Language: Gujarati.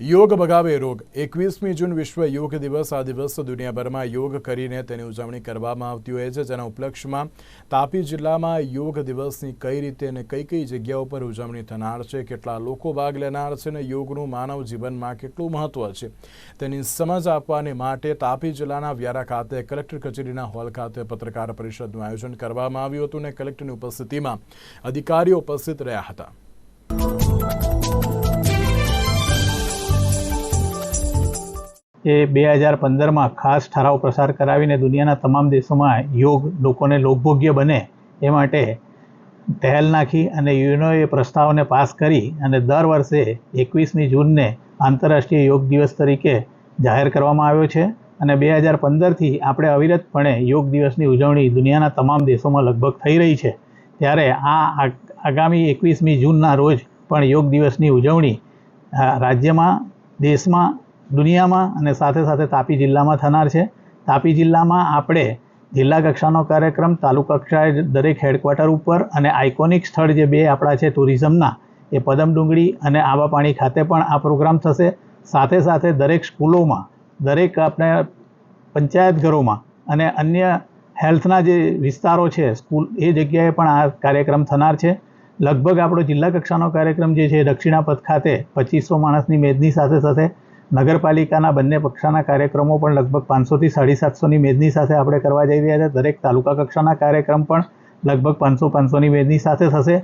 યોગ ભગાવે રોગ. એકવીસમી જૂન વિશ્વ યોગ દિવસ. આ દિવસ દુનિયાભરમાં યોગ કરીને તેની ઉજવણી કરવામાં આવતી હોય છે. જેના ઉપલક્ષમાં તાપી જિલ્લામાં યોગ દિવસની કઈ રીતે અને કઈ કઈ જગ્યાઓ પર ઉજવણી થનાર છે? કેટલા લોકો ભાગ લેનાર છે અને યોગનું માનવ જીવનમાં કેટલું મહત્વ છે? તેની સમજ આપવાને માટે તાપી જિલ્લાના વ્યારા ખાતે કલેક્ટર કચેરીના હોલ ખાતે પત્રકાર પરિષદનું આયોજન કરવામાં આવ્યું હતું અને કલેક્ટરની ઉપસ્થિતિમાં અધિકારીઓ ઉપસ્થિત રહ્યા હતા. એ બે હજાર પંદરમાં ખાસ ઠરાવ પ્રસાર કરાવીને દુનિયાના તમામ દેશોમાં યોગ લોકોને લોકભોગ્ય બને એ માટે પહેલ નાખી અને યુએનઓએ પ્રસ્તાવને પાસ કરી અને દર વર્ષે એકવીસમી જૂનને આંતરરાષ્ટ્રીય યોગ દિવસ તરીકે જાહેર કરવામાં આવ્યો છે અને બે હજાર પંદરથી આપણે અવિરતપણે યોગ દિવસની ઉજવણી દુનિયાના તમામ દેશોમાં લગભગ થઈ રહી છે. ત્યારે આ આગામી એકવીસમી જૂનના રોજ પણ યોગ દિવસની ઉજવણી રાજ્યમાં, દેશમાં દુનિયામાં અને સાથે સાથે તાપી જિલ્લામાં થનાર છે. તાપી જિલ્લામાં આપણે જિલ્લા કક્ષાનો કાર્યક્રમ, તાલુકા કક્ષાએ દરેક હેડક્વાર્ટર ઉપર અને આઇકોનિક સ્થળ જે બે આપણા છે ટુરિઝમના, એ પદમડુંગળી અને આવાપાણી ખાતે પણ આ પ્રોગ્રામ થશે. સાથે સાથે દરેક સ્કૂલોમાં, દરેક આપણે પંચાયત ઘરોમાં અને અન્ય હેલ્થના જે વિસ્તારો છે, સ્કૂલ એ જગ્યાએ પણ આ કાર્યક્રમ થનાર છે. લગભગ આપણો જિલ્લા કક્ષાનો કાર્યક્રમ જે છે, દક્ષિણાપથ ખાતે પચીસો માણસની મેદની સાથે સાથે નગરપાલિકાના બંને પક્ષાના કાર્યક્રમો પણ લગભગ પાંચસોથી સાડી સાતસોની મેદની સાથે આપણે કરવા જઈ રહ્યા છે. દરેક તાલુકા કક્ષાના કાર્યક્રમ પણ લગભગ પાંચસો પાંચસોની મેદની સાથે થશે.